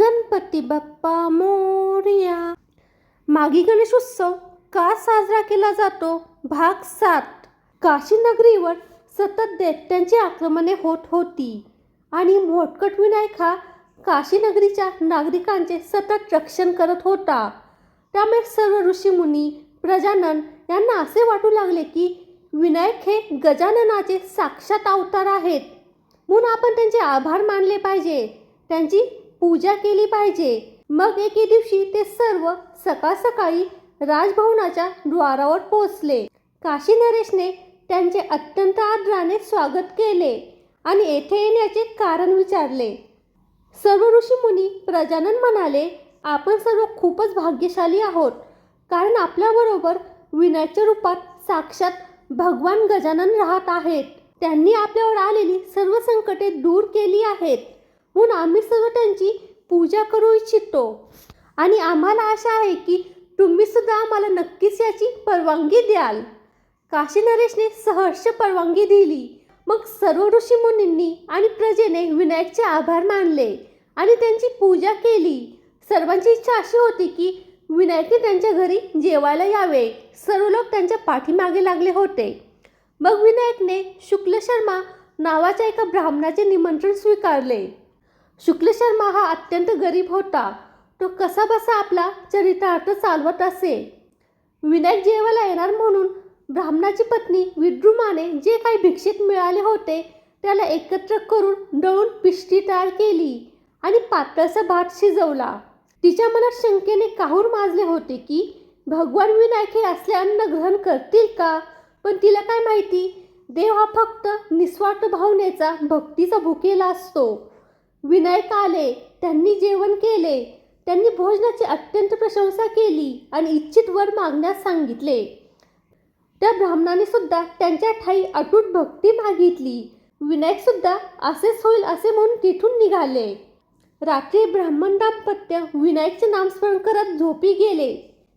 गणपती बाप्पा मोर्या. मागी गणेश उत्सव का साजरा केला जातो? भाग सात. काशी नगरीवर सतत दैत्यांची आक्रमणे होत होती. आणि मोटकट विनायक हा काशी नगरीच्या नागरिकांचे सतत रक्षण करत होता. त्यामुळे सर्व ऋषीमुनी प्रजानन यांना असे वाटू लागले की विनायक हे गजाननाचे साक्षात अवतार आहेत. म्हणून आपण त्यांचे आभार मानले पाहिजे. त्यांची पूजा केली पाहिजे. मग एके दिवशी ते सर्व सकाळ सकाळी राजभवनाच्या द्वारावर पोचले काशी नरेशने त्यांचे अत्यंत आदराने स्वागत केले आणि येथे येण्याचे कारण विचारले. सर्व ऋषीमुनी प्रजानन म्हणाले आपण सर्व खूपच भाग्यशाली आहोत. कारण आपल्याबरोबर विनयाच्या रूपात साक्षात भगवान गजानन राहत आहेत. त्यांनी आपल्यावर आलेली सर्व संकटे दूर केली आहेत. म्हणून आम्ही सर्व त्यांची पूजा करू इच्छितो. आणि आम्हाला आशा आहे की तुम्हीसुद्धा आम्हाला नक्कीच याची परवानगी द्याल. काशी नरेशने सहर्ष परवानगी दिली. मग सर्व ऋषीमुनींनी आणि प्रजेने विनायकचे आभार मानले आणि त्यांची पूजा केली. सर्वांची इच्छा अशी होती की विनायकने त्यांच्या घरी जेवायला यावे. सर्व लोक त्यांच्या पाठीमागे लागले होते. मग विनायकने शुक्ल शर्मा नावाच्या एका ब्राह्मणाचे निमंत्रण स्वीकारले. शुक्ल शर्मा हा अत्यंत गरीब होता. तो कसा बसा आपला चरितार्थ चालवत असे. विनायक जेवायला येणार म्हणून ब्राह्मणाची पत्नी विद्रुमाने जे काही भिक्षेत मिळाले होते त्याला एकत्र करून दळून पिष्टी तयार केली आणि पातळसा भात शिजवला. तिच्या मनात शंकेने काहूर माजले होते की भगवान विनायक हे असले अन्न ग्रहण करतील का? पण तिला काय माहिती देव हा फक्त निस्वार्थ भावनेचा भक्तीचा भुकेला असतो. विनायक आले त्यांनी जेवण केले. त्यांनी भोजनाची अत्यंत प्रशंसा केली आणि इच्छित वर मागण्यास सांगितले. त्या ब्राह्मणाने सुद्धा त्यांच्या ठाई अटूट भक्ती मागितली. विनायक सुद्धा असेच होईल असे म्हणून तिथून निघाले. रात्री ब्राह्मण दाम्पत्य विनायकचे नामस्मरण करत झोपी गेले.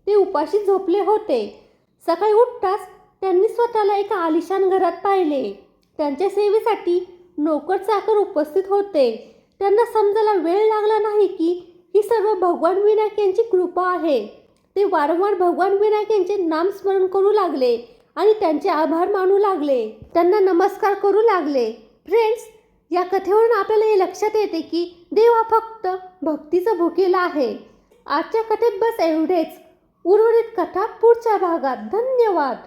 ते उपाशी झोपले होते. सकाळी उठताच त्यांनी स्वतःला एका आलिशान घरात पाहिले. त्यांच्या सेवेसाठी नोकर चाकर उपस्थित होते. त्यांना समजायला वेळ लागला नाही की ही सर्व भगवान विनायक यांची कृपा आहे. ते वारंवार भगवान विनायक यांचे नामस्मरण करू लागले आणि त्यांचे आभार मानू लागले. त्यांना नमस्कार करू लागले. फ्रेंड्स या कथेवरून आपल्याला हे लक्षात येते की देव हा फक्त भक्तीचा भुकेला आहे. आजच्या कथेत बस एवढेच. उर्वरित कथा पुढच्या भागात. धन्यवाद.